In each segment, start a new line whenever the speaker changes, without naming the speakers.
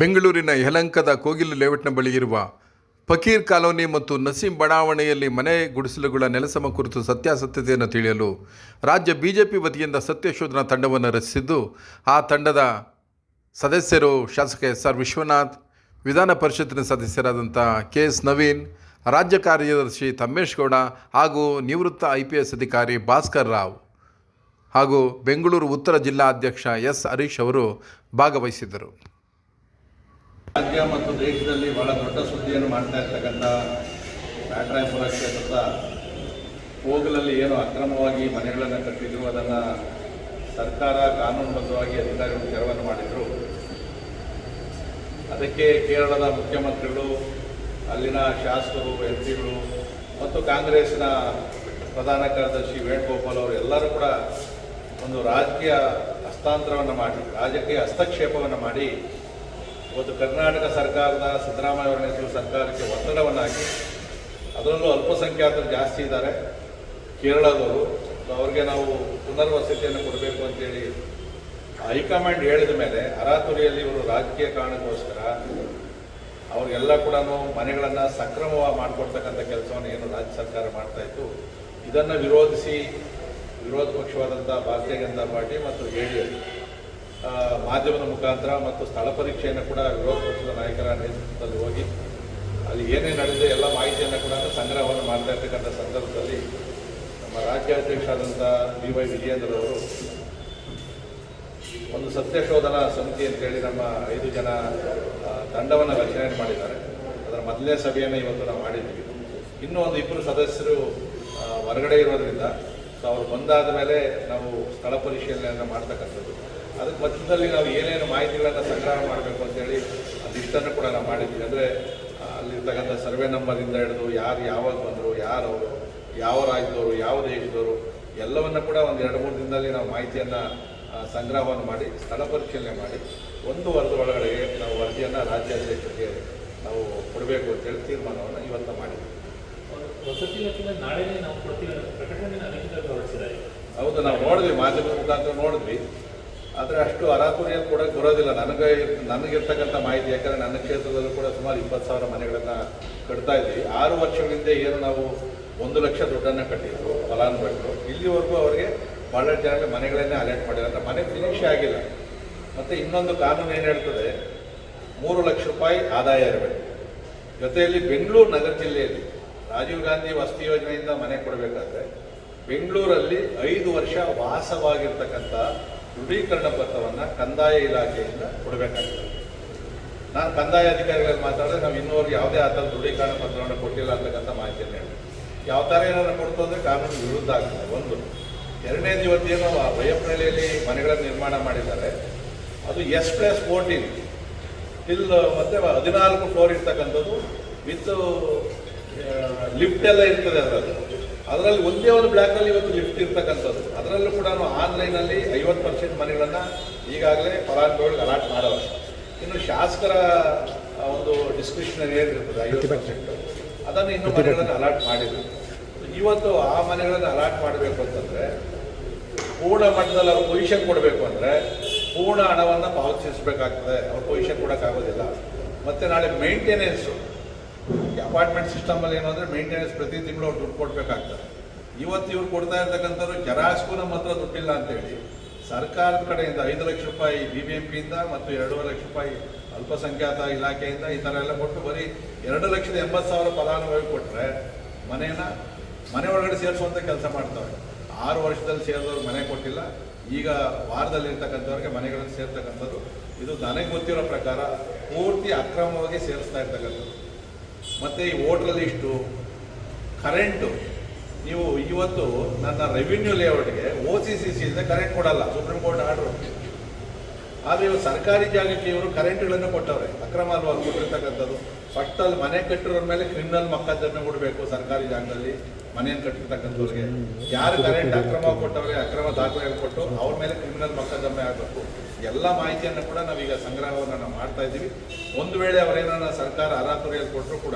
ಬೆಂಗಳೂರಿನ ಯಲಂಕದ ಕೋಗಿಲು ಲೇಔಟ್ನ ಬಳಿ ಇರುವ ಫಕೀರ್ ಕಾಲೋನಿ ಮತ್ತು ನಸೀಂ ಬಡಾವಣೆಯಲ್ಲಿ ಮನೆ ಗುಡಿಸಲುಗಳ ನೆಲಸಮ ಕುರಿತು ಸತ್ಯಾಸತ್ಯತೆಯನ್ನು ತಿಳಿಯಲು ರಾಜ್ಯ ಬಿಜೆಪಿ ವತಿಯಿಂದ ಸತ್ಯಶೋಧನಾ ತಂಡವನ್ನು ರಚಿಸಿದ್ದು, ಆ ತಂಡದ ಸದಸ್ಯರು ಶಾಸಕ ಎಸ್ ಆರ್ ವಿಶ್ವನಾಥ್, ವಿಧಾನ ಪರಿಷತ್ತಿನ ಸದಸ್ಯರಾದಂಥ ಕೆ ಎಸ್ ನವೀನ್, ರಾಜ್ಯ ಕಾರ್ಯದರ್ಶಿ ತಮ್ಮೇಶ್ ಗೌಡ ಹಾಗೂ ನಿವೃತ್ತ ಐ ಪಿ ಎಸ್ ಅಧಿಕಾರಿ ಭಾಸ್ಕರ್ ರಾವ್ ಹಾಗೂ ಬೆಂಗಳೂರು ಉತ್ತರ ಜಿಲ್ಲಾ ಅಧ್ಯಕ್ಷ ಎಸ್ ಹರೀಶ್ ಅವರು ಭಾಗವಹಿಸಿದ್ದರು.
ರಾಜ್ಯ ಮತ್ತು ದೇಶದಲ್ಲಿ ಬಹಳ ದೊಡ್ಡ ಸುದ್ದಿಯನ್ನು ಮಾಡ್ತಾ ಇರ್ತಕ್ಕಂಥ ಬ್ಯಾಟ್ರಾಯಪುರ ಕ್ಷೇತ್ರದ ಹೋಗಲಲ್ಲಿ ಏನು ಅಕ್ರಮವಾಗಿ ಮನೆಗಳನ್ನು ಕಟ್ಟಿದ್ರು, ಅದನ್ನು ಸರ್ಕಾರ ಕಾನೂನುಬದ್ಧವಾಗಿ ಅಧಿಕಾರಿಗಳು ತೆರವನ್ನು ಮಾಡಿದರು. ಅದಕ್ಕೆ ಕೇರಳದ ಮುಖ್ಯಮಂತ್ರಿಗಳು, ಅಲ್ಲಿನ ಶಾಸಕರು, ಎಂ ಪಿಗಳು ಮತ್ತು ಕಾಂಗ್ರೆಸ್ನ ಪ್ರಧಾನ ಕಾರ್ಯದರ್ಶಿ ವೇಣುಗೋಪಾಲ್ ಅವರು ಎಲ್ಲರೂ ಕೂಡ ಒಂದು ರಾಜಕೀಯ ಹಸ್ತಾಂತರವನ್ನು ಮಾಡಿ, ರಾಜಕೀಯ ಹಸ್ತಕ್ಷೇಪವನ್ನು ಮಾಡಿ ಇವತ್ತು ಕರ್ನಾಟಕ ಸರ್ಕಾರದ ಸಿದ್ದರಾಮಯ್ಯ ಅವರ ನೇತೃತ್ವದ ಸರ್ಕಾರಕ್ಕೆ ಒತ್ತಡವನ್ನು ಹಾಕಿ ಅದರಲ್ಲೂ ಅಲ್ಪಸಂಖ್ಯಾತರು ಜಾಸ್ತಿ ಇದ್ದಾರೆ ಕೇರಳದವರು ಅವ್ರಿಗೆ ನಾವು ಪುನರ್ವಸತಿಯನ್ನು ಕೊಡಬೇಕು ಅಂತೇಳಿ ಹೈಕಮಾಂಡ್ ಹೇಳಿದ ಮೇಲೆ ಅರಾತುರಿಯಲ್ಲಿ ಇವರು ರಾಜಕೀಯ ಕಾರಣಕ್ಕೋಸ್ಕರ ಅವ್ರಿಗೆಲ್ಲ ಕೂಡ ಮನೆಗಳನ್ನು ಸಕ್ರಮವಾಗಿ ಮಾಡಿಕೊಡ್ತಕ್ಕಂಥ ಕೆಲಸವನ್ನು ಏನು ರಾಜ್ಯ ಸರ್ಕಾರ ಮಾಡ್ತಾ ಇತ್ತು. ಇದನ್ನು ವಿರೋಧಿಸಿ ವಿರೋಧ ಪಕ್ಷವಾದಂಥ ಭಾರತೀಯ ಜನತಾ ಪಾರ್ಟಿ ಮತ್ತು ಜೆ ಡಿ ಎಸ್ ಮಾಧ್ಯಮದ ಮುಖಾಂತರ ಮತ್ತು ಸ್ಥಳ ಪರೀಕ್ಷೆಯನ್ನು ಕೂಡ ವಿರೋಧ ಪಕ್ಷದ ನಾಯಕರ ನೇತೃತ್ವದಲ್ಲಿ ಹೋಗಿ, ಅಲ್ಲಿ ಏನೇ ನಡೆದಿದೆ ಎಲ್ಲ ಮಾಹಿತಿಯನ್ನು ಕೂಡ ಸಂಗ್ರಹವನ್ನು ಮಾಡ್ತಾ ಇರ್ತಕ್ಕಂಥ ಸಂದರ್ಭದಲ್ಲಿ ನಮ್ಮ ರಾಜ್ಯಾಧ್ಯಕ್ಷರಾದಂಥ ಬಿ ವೈ ವಿಜಯೇಂದ್ರರವರು ಒಂದು ಸತ್ಯಶೋಧನಾ ಸಮಿತಿ ಅಂತೇಳಿ ನಮ್ಮ ಐದು ಜನ ತಂಡವನ್ನು ರಚನೆ ಮಾಡಿದ್ದಾರೆ. ಅದರ ಮೊದಲನೇ ಸಭೆಯನ್ನು ಇವತ್ತು ನಾವು ಮಾಡಿದ್ದೀವಿ. ಇನ್ನೂ ಒಂದು ಇಬ್ಬರು ಸದಸ್ಯರು ಹೊರಗಡೆ ಇರೋದ್ರಿಂದ, ಸೊ ಅವರು ಬಂದಾದ ಮೇಲೆ ನಾವು ಸ್ಥಳ ಪರಿಶೀಲನೆಯನ್ನು ಮಾಡ್ತಕ್ಕಂಥದ್ದು. ಅದಕ್ಕೆ ಮಧ್ಯದಲ್ಲಿ ನಾವು ಏನೇನು ಮಾಹಿತಿಗಳನ್ನು ಸಂಗ್ರಹ ಮಾಡಬೇಕು ಅಂತೇಳಿ ಅದಿಷ್ಟನ್ನು ಕೂಡ ನಾವು ಮಾಡಿದ್ವಿ. ಅಂದರೆ ಅಲ್ಲಿರ್ತಕ್ಕಂಥ ಸರ್ವೆ ನಂಬರಿಂದ ಹಿಡಿದು ಯಾರು ಯಾವಾಗ ಬಂದರು ಯಾರು ಅವರು ಯಾವ ರಾಜ್ಯದವರು ಯಾವ ದೇಶದವರು ಎಲ್ಲವನ್ನು ಕೂಡ ಒಂದು ಎರಡು ಮೂರು ದಿನದಲ್ಲಿ ನಾವು ಮಾಹಿತಿಯನ್ನು ಸಂಗ್ರಹವನ್ನು ಮಾಡಿ ಸ್ಥಳ ಪರಿಶೀಲನೆ ಮಾಡಿ ಒಂದು ವರ್ಷದ ಒಳಗಡೆ ನಾವು ವರದಿಯನ್ನು ರಾಜ್ಯಾಧ್ಯಕ್ಷರಿಗೆ ನಾವು ಕೊಡಬೇಕು ಅಂತೇಳಿ ತೀರ್ಮಾನವನ್ನು ಇವತ್ತು ಮಾಡಿದ್ವಿ. ಹೌದು ನಾವು ನೋಡಿದ್ವಿ ಮಾಧ್ಯಮದ ಮುಖಾಂತರ ನೋಡಿದ್ವಿ. ಆದರೆ ಅಷ್ಟು ಅರಾತುರಿಯಲ್ಲಿ ಕೂಡ ಬರೋದಿಲ್ಲ ನನಗೆ ನನಗಿರ್ತಕ್ಕಂಥ ಮಾಹಿತಿ, ಯಾಕಂದರೆ ನನ್ನ ಕ್ಷೇತ್ರದಲ್ಲೂ ಕೂಡ ಸುಮಾರು ಇಪ್ಪತ್ತು ಸಾವಿರ ಮನೆಗಳನ್ನು ಕಟ್ತಾ ಇದ್ವಿ. ಆರು ವರ್ಷಗಳಿಂದ ಏನು ನಾವು ಒಂದು ಲಕ್ಷ ದುಡ್ಡನ್ನು ಕಟ್ಟಿದ್ರು ಫಲಾನುಭವಿಗಳು. ಇಲ್ಲಿವರೆಗೂ ಅವರಿಗೆ ಭಾಳ ಜನ ಮನೆಗಳನ್ನೇ ಅಲರ್ಟ್ ಮಾಡಿಲ್ಲ ಮನೆ ಫಿನಿಶ್ ಆಗಿಲ್ಲ. ಮತ್ತು ಇನ್ನೊಂದು ಕಾನೂನು ಏನು ಹೇಳ್ತದೆ? ಮೂರು ಲಕ್ಷ ರೂಪಾಯಿ ಆದಾಯ ಇರಬೇಕು. ಜೊತೆಯಲ್ಲಿ ಬೆಂಗಳೂರು ನಗರ ಜಿಲ್ಲೆಯಲ್ಲಿ ರಾಜೀವ್ ಗಾಂಧಿ ವಸತಿ ಯೋಜನೆಯಿಂದ ಮನೆ ಕೊಡಬೇಕಾದ್ರೆ ಬೆಂಗಳೂರಲ್ಲಿ ಐದು ವರ್ಷ ವಾಸವಾಗಿರ್ತಕ್ಕಂಥ ದೃಢೀಕರಣ ಪತ್ರವನ್ನು ಕಂದಾಯ ಇಲಾಖೆಯಿಂದ ಕೊಡಬೇಕಾಗ್ತದೆ ನಾನು ಕಂದಾಯ ಅಧಿಕಾರಿಗಳಲ್ಲಿ ಮಾತಾಡಿದ್ರೆ ನಾವು ಇನ್ನೂವರೆಗೆ ಯಾವುದೇ ಆ ಥರ ದೃಢೀಕರಣ ಪತ್ರವನ್ನು ಕೊಟ್ಟಿಲ್ಲ ಅಂತಕ್ಕಂಥ ಮಾಹಿತಿಯನ್ನು ಹೇಳಿ. ಯಾವ ಥರ ಏನಾದ್ರು ಕೊಡ್ತು ಅಂದರೆ ಕಾನೂನು ವಿರುದ್ಧ ಆಗ್ತದೆ ಒಂದು ಎರಡನೇದು ಇವತ್ತೇನು ಆ ಬೈಯಪ್ಪನಹಳ್ಳಿಯಲ್ಲಿ ಮನೆಗಳನ್ನು ನಿರ್ಮಾಣ ಮಾಡಿದ್ದಾರೆ. ಅದು ಎಸ್ ಪ್ಲಸ್ ಫೋರ್ಟೀನ್. ಟಿಲ್ ಮತ್ತೆ ಹದಿನಾಲ್ಕು ಫ್ಲೋರ್ ಇರ್ತಕ್ಕಂಥದ್ದು, ವಿತ್ ಲಿಫ್ಟ್ ಎಲ್ಲ ಇರ್ತದೆ ಅದರಲ್ಲಿ ಅದರಲ್ಲಿ ಒಂದೇ ಒಂದು ಬ್ಲಾಕಲ್ಲಿ ಇವತ್ತು ಲಿಫ್ಟ್ ಇರ್ತಕ್ಕಂಥದ್ದು. ಅದರಲ್ಲೂ ಕೂಡ ಆನ್ಲೈನಲ್ಲಿ ಐವತ್ತು ಪರ್ಸೆಂಟ್ ಮನೆಗಳನ್ನು ಈಗಾಗಲೇ ಫಲಾನುಭವಿಗಳಿಗೆ ಅಲಾಟ್ ಮಾಡೋದು ಇನ್ನು ಶಾಸಕರ ಒಂದು ಡಿಸ್ಕ್ರಿಪ್ಷನ್ ಏನಿರ್ತದೆ ಐವತ್ತು ಪರ್ಸೆಂಟ್ ಅದನ್ನು ಇನ್ನೂ ಮನೆಗಳನ್ನು ಅಲಾಟ್ ಮಾಡಿದ್ರು. ಇವತ್ತು ಆ ಮನೆಗಳನ್ನು ಅಲಾಟ್ ಮಾಡಬೇಕು ಅಂತಂದರೆ ಪೂರ್ಣ ಮಟ್ಟದಲ್ಲಿ ಅವ್ರು ಪೊಸಿಷನ್ ಕೊಡಬೇಕು ಅಂದರೆ ಪೂರ್ಣ ಹಣವನ್ನು ಪಾವತಿಸಬೇಕಾಗ್ತದೆ. ಅವ್ರ ಪೊಸಿಷನ್ ಕೊಡೋಕ್ಕಾಗೋದಿಲ್ಲ. ಮತ್ತು ನಾಳೆ ಮೇಂಟೆನೆನ್ಸು ಅಪಾರ್ಟ್ಮೆಂಟ್ ಸಿಸ್ಟಮಲ್ಲಿ ಏನು ಮೇಂಟೆನೆನ್ಸ್ ಪ್ರತಿ ತಿಂಗಳು ಅವ್ರು ದುಡ್ಡು ಕೊಡಬೇಕಾಗ್ತದೆ. ಇವತ್ತು ಇವ್ರು ಕೊಡ್ತಾ ಇರ್ತಕ್ಕಂಥವ್ರು ಜರಾಸ್ಕೂ ನಮ್ಮ ಹತ್ರ ದುಡ್ಡಿಲ್ಲ ಅಂತೇಳಿ ಸರ್ಕಾರದ ಕಡೆಯಿಂದ ಐದು ಲಕ್ಷ ರೂಪಾಯಿ ಬಿ ಬಿ ಎಂ ಪಿಯಿಂದ ಮತ್ತು ಎರಡೂವರೆ ಲಕ್ಷ ರೂಪಾಯಿ ಅಲ್ಪಸಂಖ್ಯಾತ ಇಲಾಖೆಯಿಂದ ಈ ಥರ ಎಲ್ಲ ಕೊಟ್ಟು ಬರೀ ಎರಡು ಲಕ್ಷದ ಎಂಬತ್ತು ಸಾವಿರ ಫಲಾನುಭವಿ ಕೊಟ್ಟರೆ ಮನೇನ ಮನೆ ಒಳಗಡೆ ಸೇರಿಸುವಂಥ ಕೆಲಸ ಮಾಡ್ತವೆ ಆರು ವರ್ಷದಲ್ಲಿ ಸೇರಿದವ್ರು ಮನೆ ಕೊಟ್ಟಿಲ್ಲ. ಈಗ ವಾರದಲ್ಲಿ ಇರ್ತಕ್ಕಂಥವ್ರಿಗೆ ಮನೆಗಳನ್ನು ಸೇರ್ತಕ್ಕಂಥದ್ದು ಇದು ನನಗೆ ಗೊತ್ತಿರೋ ಪ್ರಕಾರ ಪೂರ್ತಿ ಅಕ್ರಮವಾಗಿ ಸೇರಿಸ್ತಾ ಇರ್ತಕ್ಕಂಥದ್ದು ಮತ್ತು ಈ ಹೋಟ್ಲಲ್ಲಿ ಇಷ್ಟು ಕರೆಂಟು. ನೀವು ಇವತ್ತು ನನ್ನ ರೆವಿನ್ಯೂ ಲೇಔಟ್ಗೆ ಓ ಸಿ ಸಿ ಸಿಯಿಂದ ಕರೆಂಟ್ ಕೊಡಲ್ಲ. ಸುಪ್ರೀಂ ಕೋರ್ಟ್ ಆರ್ಡ್ರು ಆದರೆ ಇವರು ಸರ್ಕಾರಿ ಜಾಗಕ್ಕೆ ಇವರು ಕರೆಂಟ್ಗಳನ್ನು ಕೊಟ್ಟವ್ರೆ. ಅಕ್ರಮವಾಗಿ ಕೊಟ್ಟಿರ್ತಕ್ಕಂಥದ್ದು? ಫಸ್ಟಲ್ಲಿ ಮನೆ ಕಟ್ಟಿರೋರ ಮೇಲೆ ಕ್ರಿಮಿನಲ್ ಮೊಕದ್ದಮೆ ಕೊಡಬೇಕು ಸರ್ಕಾರಿ ಜಾಗದಲ್ಲಿ ಮನೆಯನ್ನು ಕಟ್ಟಿರ್ತಕ್ಕಂಥವ್ರಿಗೆ. ಯಾರು ಕರೆಂಟ್ ಅಕ್ರಮ ಕೊಟ್ಟವ್ರೆ, ಅಕ್ರಮ ದಾಖಲೆಗಳು ಕೊಟ್ಟು ಅವ್ರ ಮೇಲೆ ಕ್ರಿಮಿನಲ್ ಮೊಕದ್ದಮೆ ಆಗಬೇಕು. ಎಲ್ಲ ಮಾಹಿತಿಯನ್ನು ಕೂಡ ನಾವೀಗ ಸಂಗ್ರಹವನ್ನು ನಾವು ಮಾಡ್ತಾ ಇದ್ದೀವಿ. ಒಂದು ವೇಳೆ ಅವರೇನ ಸರ್ಕಾರ ಅರಾತುರಿಯಲ್ಲಿ ಕೊಟ್ಟರು ಕೂಡ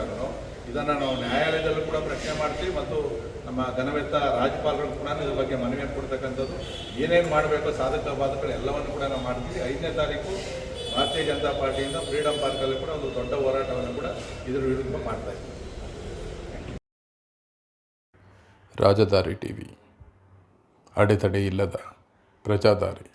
ಇದನ್ನು ನಾವು ನ್ಯಾಯಾಲಯದಲ್ಲೂ ಕೂಡ ಪ್ರಶ್ನೆ ಮಾಡ್ತೀವಿ ಮತ್ತು ನಮ್ಮ ಘನವೆತ್ತ ರಾಜ್ಯಪಾಲರು ಕೂಡ ಇದ್ರ ಬಗ್ಗೆ ಮನವಿ ಕೊಡ್ತಕ್ಕಂಥದ್ದು. ಏನೇನು ಮಾಡಬೇಕು, ಸಾಧಕ ಬಾಧಕಗಳು ಎಲ್ಲವನ್ನು ಕೂಡ ನಾವು ಮಾಡ್ತೀವಿ. ಐದನೇ ತಾರೀಕು ಭಾರತೀಯ ಜನತಾ ಪಾರ್ಟಿಯಿಂದ ಫ್ರೀಡಮ್ ಪಾರ್ಕಲ್ಲಿ ಕೂಡ ಒಂದು ದೊಡ್ಡ ಹೋರಾಟವನ್ನು ಕೂಡ ಇದರ ವಿರುದ್ಧ ಮಾಡ್ತಾ ಇದ್ದೀವಿ.
ರಾಜಧಾರಿ ಟಿವಿ. ಅಡೆತಡೆ ಇಲ್ಲದ ಪ್ರಜಾದಾರಿ.